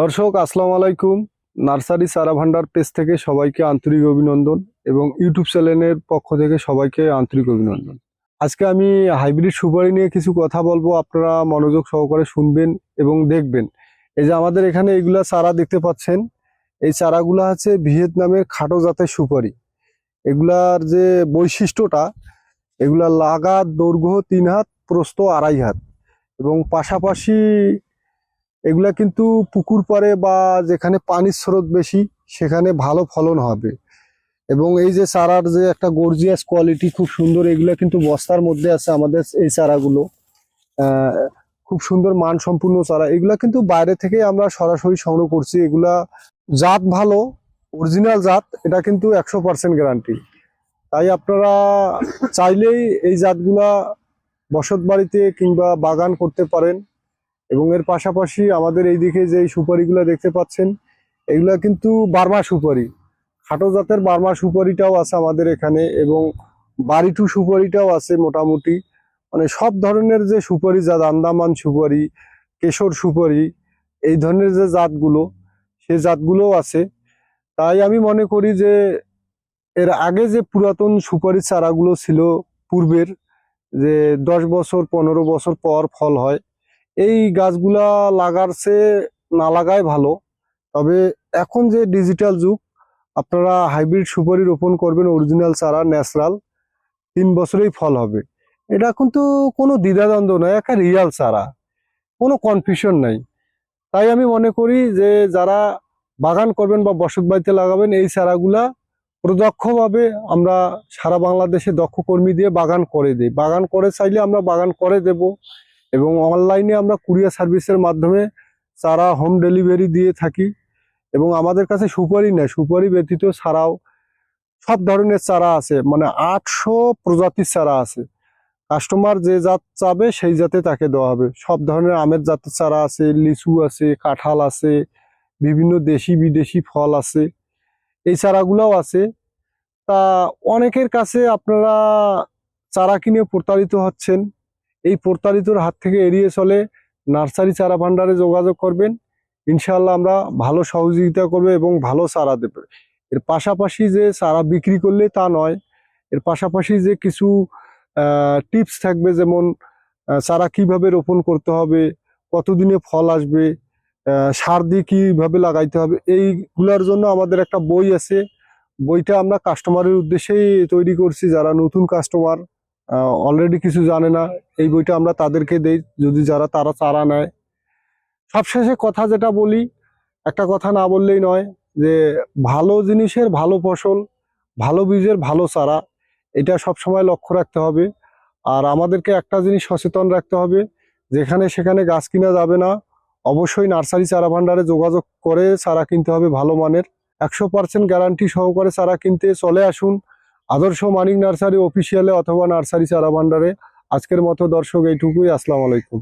দর্শক, আসসালামু আলাইকুম। নার্সারি সারা ভান্ডার পেজ থেকে সবাইকে আন্তরিক অভিনন্দন এবং ইউটিউব চ্যানেলের পক্ষ থেকে সবাইকে আন্তরিক অভিনন্দন। আজকে আমি হাইব্রিড সুপারি নিয়ে কিছু কথা বলব, আপনারা মনোযোগ সহকারে শুনবেন এবং দেখবেন। এই যে আমাদের এখানে এইগুলা চারা দেখতে পাচ্ছেন, এই চারাগুলা হচ্ছে ভিয়েতনামের খাটো জাতের সুপারি। এগুলার যে বৈশিষ্ট্যটা, এগুলা লাগা দৈর্ঘ্য তিন হাত, প্রস্থ আড়াই হাত এবং পাশাপাশি এগুলা কিন্তু পুকুর পাড়ে বা যেখানে পানির স্রোত বেশি, সেখানে ভালো ফলন হবে। এবং এই যে চারার যে একটা গর্জিয়াস কোয়ালিটি খুব সুন্দর, এগুলা কিন্তু বস্তার মধ্যে আছে আমাদের এই চারাগুলো। খুব সুন্দর মান সম্পূর্ণ চারা। এগুলা কিন্তু বাইরে থেকে আমরা সরাসরি সংগ্রহ করছি। এগুলা জাত ভালো অরিজিনাল জাত, এটা কিন্তু একশো পার্সেন্ট গ্যারান্টি তাই আপনারা চাইলেই এই জাতগুলা বসত বাড়িতে কিংবা বাগান করতে পারেন। এবং এর পাশাপাশি আমাদের এইদিকে যে এই সুপারিগুলো দেখতে পাচ্ছেন, এগুলা কিন্তু বার্মা সুপারি। খাটো জাতের বার্মা সুপারিটাও আছে আমাদের এখানে এবং বাড়িটু সুপারিটাও আছে মোটামুটি। মানে সব ধরনের যে সুপারি জাত আন্দামান সুপারি, কেশর সুপারি, এই ধরনের যে জাতগুলো, সে জাতগুলোও আছে। তাই আমি মনে করি যে এর আগে যে পুরাতন সুপারি চারাগুলো ছিল পূর্বের, যে দশ বছর, পনেরো বছর পর ফল হয় এই গাছগুলা লাগার চেয়ে না লাগাই ভালো। তবে এখন যে ডিজিটাল যুগ, আপনারা হাইব্রিড সুপারি রোপণ করবেন অরিজিনাল চারা, ন্যাচারাল, তিন বছরেই ফল হবে। এটা কিন্তু কোনো দ্বিধাদ্বন্দ্ব নয়, একটা রিয়াল চারা। কোনো কনফিউশন নাই। তাই আমি মনে করি যে যারা বাগান করবেন বা বসত বাড়িতে লাগাবেন, এই চারাগুলা প্রদক্ষভাবে আমরা সারা বাংলাদেশে দক্ষ কর্মী দিয়ে বাগান করে দিই। বাগান করে চাইলে আমরা বাগান করে দেব। এবং অনলাইনে আমরা কুরিয়ার সার্ভিসের মাধ্যমে চারা হোম ডেলিভারি দিয়ে থাকি এবং আমাদের কাছে সুপারি নেই সুপারি ব্যতীত ছাড়াও সব ধরনের চারা আছে মানে আটশো প্রজাতির চারা আছে। কাস্টমার যে জাত চাবে সেই জাতে তাকে দেওয়া হবে। সব ধরনের আমের জাতের চারা আছে, লিচু আছে, কাঁঠাল আছে, বিভিন্ন দেশি বিদেশি ফল আছে। এই চারাগুলোও আছে। তা অনেকের কাছে আপনারা চারা কিনে প্রতারিত হচ্ছেন। এই প্রতারিতর হাত থেকে এড়িয়ে চলে নার্সারি চারা ভান্ডারে যোগাযোগ করবেন। ইনশাল্লাহ আমরা ভালো সহযোগিতা করবে এবং ভালো চারা দেবে। এর পাশাপাশি যে চারা বিক্রি করলে তা নয়, এর পাশাপাশি যে কিছু টিপস থাকবে যেমন চারা কীভাবে রোপণ করতে হবে, কতদিনে ফল আসবে সার দিয়ে কীভাবে লাগাইতে হবে, এইগুলার জন্য আমাদের একটা বই আছে। বইটা আমরা কাস্টমারের উদ্দেশ্যেই তৈরি করছি, যারা নতুন কাস্টমার অলরেডি কিছু জানে না। এই বইটা আমরা তাদেরকে দেই, যদি যারা তারা চারা নেয়। সবশেষে কথা যেটা বলি, একটা কথা না বললেই নয় যে ভালো জিনিসের ভালো ফসল, ভালো বীজের ভালো চারা, এটা সব সময় লক্ষ্য রাখতে হবে। আর আমাদেরকে একটা জিনিস সচেতন রাখতে হবে, যেখানে সেখানে গাছ কিনা যাবে না, অবশ্যই নার্সারি চারা ভান্ডারে যোগাযোগ করে চারা কিনতে হবে ভালো মানের। একশো পার্সেন্ট গ্যারান্টি সহকারে চারা কিনতে চলে আসুন। আদর্শ মানিক নার্সারি অফিসিয়ালে অথবা নার্সারি চারা ভান্ডারে আজকের মতো দর্শক এইটুকুই। আসসালামু আলাইকুম।